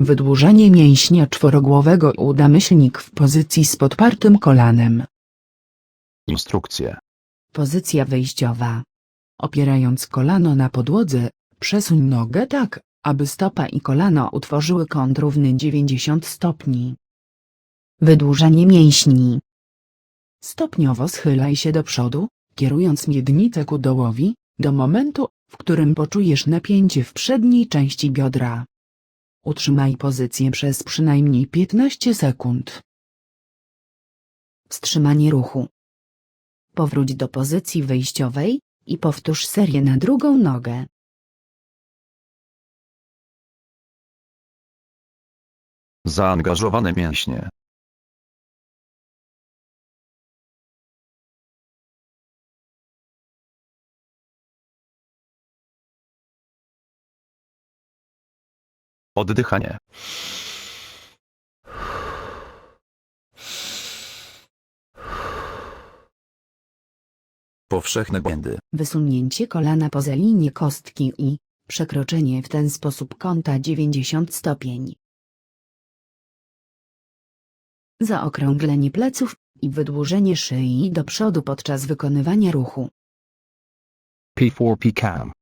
Wydłużenie mięśnia czworogłowego uda myślnik w pozycji z podpartym kolanem. Instrukcje. Pozycja wejściowa. Opierając kolano na podłodze, przesuń nogę tak, aby stopa i kolano utworzyły kąt równy 90 stopni. Wydłużenie mięśni. Stopniowo schylaj się do przodu, kierując miednicę ku dołowi, do momentu, w którym poczujesz napięcie w przedniej części biodra. Utrzymaj pozycję przez przynajmniej 15 sekund. Wstrzymanie ruchu. Powróć do pozycji wyjściowej i powtórz serię na drugą nogę. Zaangażowane mięśnie. Oddychanie. Powszechne błędy. Wysunięcie kolana poza linię kostki i przekroczenie w ten sposób kąta 90 stopień. Zaokrąglenie pleców i wydłużenie szyi do przodu podczas wykonywania ruchu. P4P cam.